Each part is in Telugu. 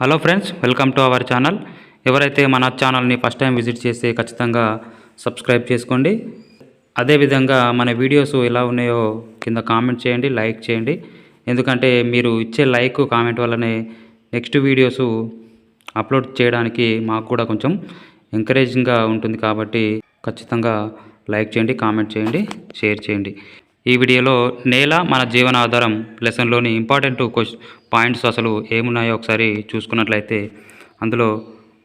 Hello friends welcome to our channel. ఎవరైతే మన ఛానల్ని ఫస్ట్ టైం విజిట్ చేస్తే ఖచ్చితంగా సబ్స్క్రైబ్ చేసుకోండి. అదేవిధంగా మన వీడియోస్ ఎలా ఉన్నాయో కింద కామెంట్ చేయండి లైక్ చేయండి. ఎందుకంటే మీరు ఇచ్చే లైక్ కామెంట్ వల్లనే నెక్స్ట్ వీడియోస్ అప్లోడ్ చేయడానికి మాకు కూడా కొంచెం ఎంకరేజింగ్గా ఉంటుంది కాబట్టి ఖచ్చితంగా లైక్ చేయండి కామెంట్ చేయండి షేర్ చేయండి. ఈ వీడియోలో నేల మన జీవనాధారం లెసన్లోని ఇంపార్టెంట్ క్వశ్చ పాయింట్స్ అసలు ఏమున్నాయో ఒకసారి చూసుకున్నట్లయితే అందులో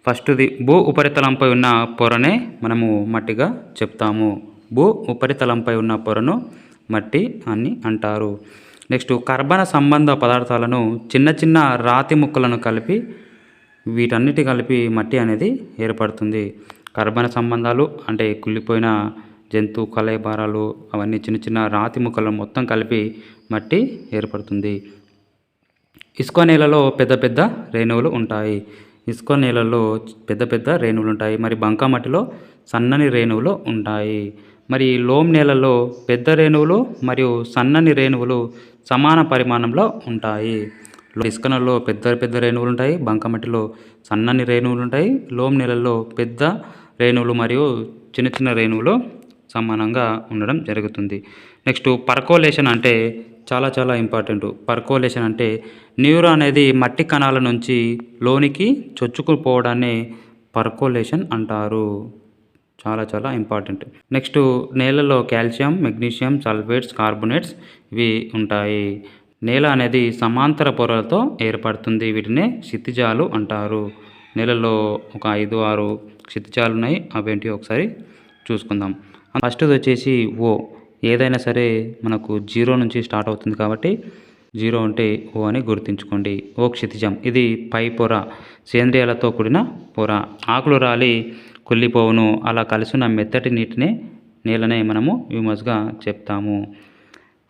ఫస్ట్ది భూ ఉపరితలంపై ఉన్న పొరనే మనము మట్టిగా చెప్తాము. భూ ఉపరితలంపై ఉన్న పొరను మట్టి అని అంటారు. నెక్స్ట్ కర్బన సంబంధ పదార్థాలను చిన్న చిన్న రాతి ముక్కలను కలిపి వీటన్నిటి కలిపి మట్టి అనేది ఏర్పడుతుంది. కర్బన సంబంధాలు అంటే కుళ్ళిపోయిన జంతు కలయబారాలు అవన్నీ చిన్న చిన్న రాతి ముక్కలు మొత్తం కలిపి మట్టి ఏర్పడుతుంది. ఇసుక నేలలో పెద్ద పెద్ద రేణువులు ఉంటాయి. ఇసుక నేలలో పెద్ద పెద్ద రేణువులు ఉంటాయి. మరి బంక మట్టిలో సన్నని రేణువులు ఉంటాయి. మరి లోమ్ నేలలో పెద్ద రేణువులు మరియు సన్నని రేణువులు సమాన పరిమాణంలో ఉంటాయి. ఇసుక నెలలో పెద్ద పెద్ద రేణువులు ఉంటాయి. బంకమట్టిలో సన్నని రేణువులు ఉంటాయి. లోమ్ నేలలో పెద్ద రేణువులు మరియు చిన్న చిన్న రేణువులు సమానంగా ఉండడం జరుగుతుంది. నెక్స్ట్ పర్కోలేషన్ అంటే చాలా చాలా ఇంపార్టెంట్. పర్కోలేషన్ అంటే నీరు అనేది మట్టి కణాల నుంచి లోనికి చొచ్చుకుపోవడాన్ని పర్కోలేషన్ అంటారు. చాలా చాలా ఇంపార్టెంట్. నెక్స్ట్ నేలలో కాల్షియం మెగ్నీషియం సల్ఫేట్స్ కార్బోనేట్స్ ఇవి ఉంటాయి. నేల అనేది సమాంతర పొరలతో ఏర్పడుతుంది. వీటినే క్షితిజాలు అంటారు. నేలలో ఒక ఐదు ఆరు క్షితిజాలు ఉన్నాయి. అవేంటి ఒకసారి చూసుకుందాం. ఫస్ట్ది వచ్చేసి ఓ ఏదైనా సరే మనకు జీరో నుంచి స్టార్ట్ అవుతుంది కాబట్టి జీరో అంటే ఓ అని గుర్తుంచుకోండి. ఓ క్షితిజం ఇది పై పొర సేంద్రియాలతో కూడిన పొర. ఆకులు రాలి కుళ్ళిపోవును అలా కలిసిన మెత్తటి నీటినే నీళ్ళనే మనము హ్యూమస్గా చెప్తాము.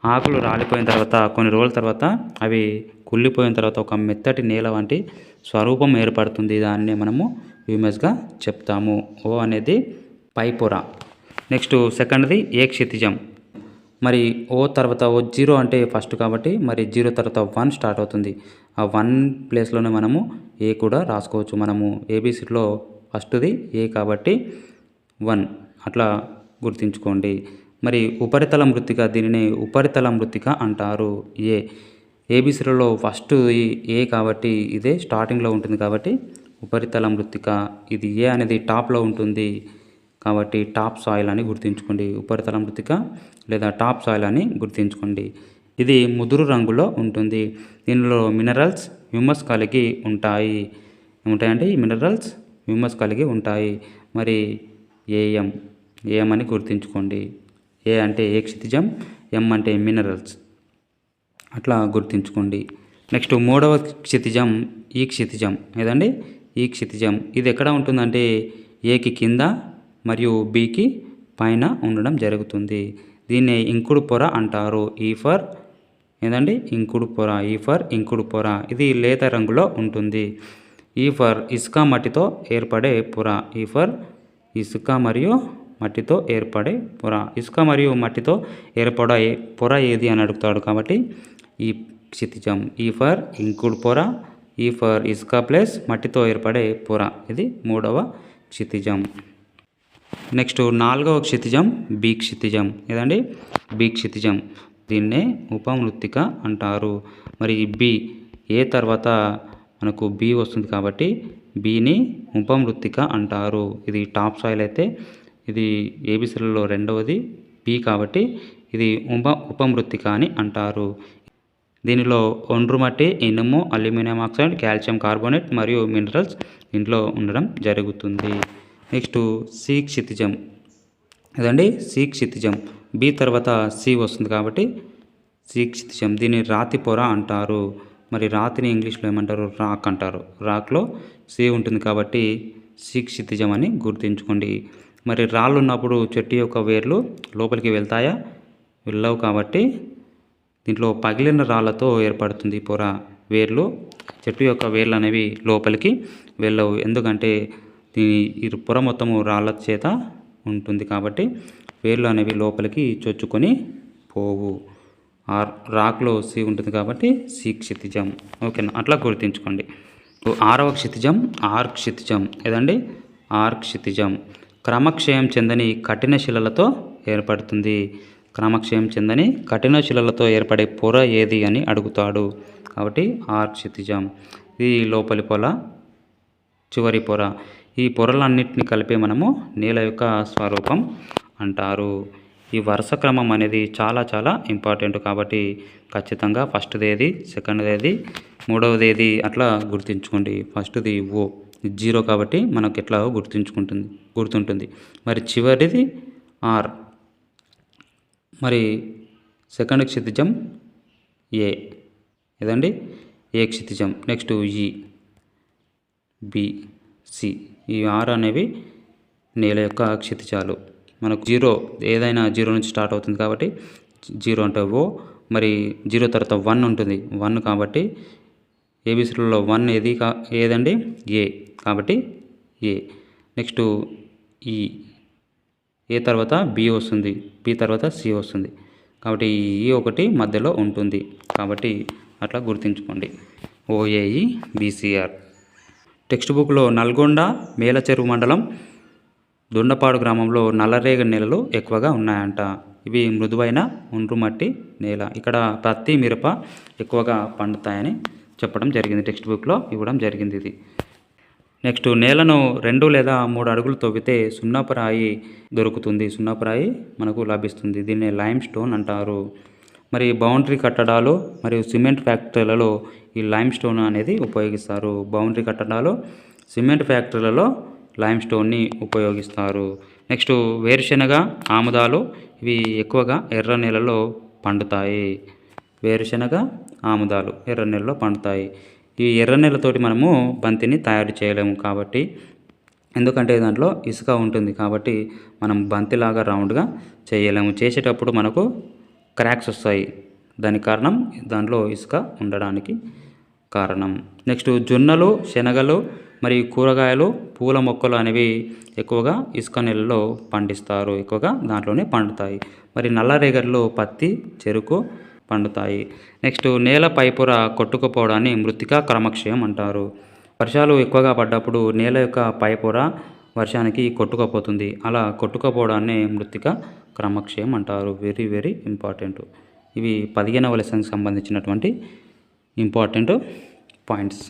ఆకులు రాలిపోయిన తర్వాత కొన్ని రోజుల తర్వాత అవి కుళ్ళిపోయిన తర్వాత ఒక మెత్తటి నేల వంటి స్వరూపం ఏర్పడుతుంది. దాన్ని మనము హ్యూమస్గా చెప్తాము. ఓ అనేది పై పొర. నెక్స్ట్ సెకండ్ది ఏ క్షితిజం? మరి ఓ తర్వాత ఓ జీరో అంటే ఫస్ట్ కాబట్టి మరి జీరో తర్వాత వన్ స్టార్ట్ అవుతుంది. ఆ వన్ ప్లేస్లోనే మనము ఏ కూడా రాసుకోవచ్చు. మనము ఏబీసీలో ఫస్ట్ది ఏ కాబట్టి వన్. అట్లా గుర్తుంచుకోండి. మరి ఉపరితల మృతిక దీనిని ఉపరితల మృతిక అంటారు. ఏ. ఏబీసీలలో ఫస్ట్ ఏ కాబట్టి ఇదే స్టార్టింగ్లో ఉంటుంది కాబట్టి ఉపరితల మృతిక. ఇది ఏ అనేది టాప్లో ఉంటుంది. కాబట్టి టాప్ సాయిల్ అని గుర్తుంచుకోండి. ఉపరితల మృతిక లేదా టాప్ సాయిల్ అని గుర్తుంచుకోండి. ఇది ముదురు రంగులో ఉంటుంది. దీనిలో మినరల్స్ హ్యూమస్ కలిగి ఉంటాయి. ఏముంటాయంటే ఈ మినరల్స్ హ్యూమస్ కలిగి ఉంటాయి. మరి ఏఎం? ఏఎం అని గుర్తుంచుకోండి. ఏ అంటే ఏ క్షితిజం ఎం అంటే మినరల్స్. అట్లా గుర్తుంచుకోండి. నెక్స్ట్ మూడవ క్షితిజం ఈ క్షితిజం. ఏదండి? ఈ క్షితిజం. ఇది ఎక్కడ ఉంటుందంటే ఏకి కింద మరియు బికి పైన ఉండడం జరుగుతుంది. దీన్ని ఇంకుడు పొర అంటారు. ఈ ఫర్ ఇంకుడు పొర. ఈ ఫర్ ఇంకుడు పొర. ఇది లేత రంగులో ఉంటుంది. ఈ ఫర్ ఇసుక మట్టితో ఏర్పడే పొర. ఈ ఫర్ ఇసుక మరియు మట్టితో ఏర్పడే పొర. ఇసుక మరియు మట్టితో ఏర్పడే పొర ఏది అని అడుగుతాడు కాబట్టి ఈ క్షితిజం. ఈ ఫర్ ఇంకుడు పొర. ఈ ఫర్ ఇసుక ప్లస్ మట్టితో ఏర్పడే పొర. ఇది మూడవ క్షితిజం. నెక్స్ట్ నాలుగవ క్షితిజం బి క్షితిజం. ఏదండి? బి క్షితిజం. దీన్నే ఉపమృత్తిక అంటారు. మరి బి ఏ తర్వాత మనకు బి వస్తుంది కాబట్టి బిని ఉపమృత్తిక అంటారు. ఇది టాప్ సాయిల్ అయితే ఇది ఏబిసిలలో రెండవది బి కాబట్టి ఇది ఉప ఉపమృత్తిక అని అంటారు. దీనిలో ఒండ్రు మట్టి ఇనుము అల్యూమినియం ఆక్సైడ్ కాల్షియం కార్బోనేట్ మరియు మినరల్స్ దీంట్లో ఉండడం జరుగుతుంది. నెక్స్ట్ సి క్షితిజం. అదండి సి క్షితిజం. బి తర్వాత సి వస్తుంది కాబట్టి సి క్షితిజం. దీన్ని రాతి పొర అంటారు. మరి రాతిని ఇంగ్లీష్లో ఏమంటారు? రాక్ అంటారు. రాక్లో సి ఉంటుంది కాబట్టి సి క్షితిజం అని గుర్తుంచుకోండి. మరి రాళ్ళు ఉన్నప్పుడు చెట్టు యొక్క వేర్లు లోపలికి వెళ్తాయా? వెళ్ళవు కాబట్టి దీంట్లో పగిలిన రాళ్ళతో ఏర్పడుతుంది పొర. వేర్లు చెట్టు యొక్క వేర్లు అనేవి లోపలికి వెళ్ళవు. ఎందుకంటే దీని ఈ పొర మొత్తము రాళ్ళ చేత ఉంటుంది కాబట్టి వేర్లు అనేవి లోపలికి చొచ్చుకొని పోవు. ఆ రాక్లో సి ఉంటుంది కాబట్టి సి క్షితిజం. ఓకేనా? అట్లా గుర్తుంచుకోండి. ఆరవ క్షితిజం ఆర్ క్షితిజం. ఏదండి? ఆర్ క్షితిజం. క్రమక్షయం చెందని కఠిన శిలలతో ఏర్పడుతుంది. క్రమక్షయం చెందని కఠిన శిలలతో ఏర్పడే పొర ఏది అని అడుగుతాడు. కాబట్టి ఆర్ క్షితిజం. ఇది లోపలి పొల చివరి పొర. ఈ పొరలన్నింటినీ కలిపి మనము నేల యొక్క స్వరూపం అంటారు. ఈ వరుస క్రమం అనేది చాలా చాలా ఇంపార్టెంట్ కాబట్టి ఖచ్చితంగా ఫస్ట్ ఏది సెకండ్ ఏది మూడవది ఏది అట్లా గుర్తుంచుకోండి. ఫస్ట్ది ఓ జీరో కాబట్టి మనకు ఎట్లా గుర్తుంచుకుంటుంది గుర్తుంటుంది. మరి చివరిది ఆర్. మరి సెకండ్ క్షితిజం ఏ ఏదండి? ఏ క్షితిజం? నెక్స్ట్ ఈ బి సి. ఈ ఆరు అనేవి నేల యొక్క క్షితిజాలు. మనకు జీరో ఏదైనా జీరో నుంచి స్టార్ట్ అవుతుంది కాబట్టి జీరో అంటే ఓ మరి జీరో తర్వాత వన్ ఉంటుంది. వన్ కాబట్టి ఏబిసిలో వన్ ఏది కా ఏదండి? ఏ కాబట్టి ఏ. నెక్స్ట్ ఈ ఏ తర్వాత బి వస్తుంది. బి తర్వాత సి వస్తుంది. కాబట్టి ఈ ఈ ఒకటి మధ్యలో ఉంటుంది. కాబట్టి అట్లా గుర్తుంచుకోండి. ఓఏఈ బీసీఆర్ టెక్స్ట్ బుక్లో నల్గొండ మేలచెరువు మండలం దొండపాడు గ్రామంలో నల్లరేగ నేలలు ఎక్కువగా ఉన్నాయంట. ఇవి మృదువైన ఒండ్రు మట్టి నేల. ఇక్కడ పత్తి మిరప ఎక్కువగా పండుతాయని చెప్పడం జరిగింది టెక్స్ట్ బుక్లో ఇవ్వడం జరిగింది ఇది. నెక్స్ట్ నేలను రెండు లేదా మూడు అడుగులు తవ్వితే సున్నాపరాయి దొరుకుతుంది. సున్నాపరాయి మనకు లభిస్తుంది. దీన్ని లైమ్ స్టోన్ అంటారు. మరి బౌండరీ కట్టడాలు మరియు సిమెంట్ ఫ్యాక్టరీలలో ఈ లైమ్ స్టోన్ అనేది ఉపయోగిస్తారు. బౌండరీ కట్టడాలు సిమెంట్ ఫ్యాక్టరీలలో లైమ్ స్టోన్ని ఉపయోగిస్తారు. నెక్స్ట్ వేరుశెనగ ఆముదాలు ఇవి ఎక్కువగా ఎర్ర నేలలో పండుతాయి. వేరుశెనగ ఆముదాలు ఎర్ర నెలలో పండుతాయి. ఈ ఎర్ర నెలతోటి మనము బంతిని తయారు చేయలేము కాబట్టి ఎందుకంటే దాంట్లో ఇసుక ఉంటుంది కాబట్టి మనం బంతిలాగా రౌండ్గా చేయలేము. చేసేటప్పుడు మనకు క్రాక్స్ వస్తాయి. దానికి కారణం దాంట్లో ఇసుక ఉండడానికి కారణం. నెక్స్ట్ జొన్నలు శనగలు మరియు కూరగాయలు పూల మొక్కలు అనేవి ఎక్కువగా ఇసుక నెలలో పండిస్తారు. ఎక్కువగా దాంట్లోనే పండుతాయి. మరి నల్లరేగడిలో పత్తి చెరుకు పండుతాయి. నెక్స్ట్ నేల పైపొర కొట్టుకుపోవడాన్ని మృతికా క్రమక్షయం అంటారు. వర్షాలు ఎక్కువగా పడ్డప్పుడు నేల యొక్క పైపొర వర్షానికి కొట్టుకుపోతుంది. అలా కొట్టుకుపోవడాన్ని మృతిక క్రమక్షయం అంటారు వెరీ వెరీ ఇంపార్టెంట్ ఇవి పదిహేనవ లెసన్కి సంబంధించినటువంటి ఇంపార్టెంట్ పాయింట్స్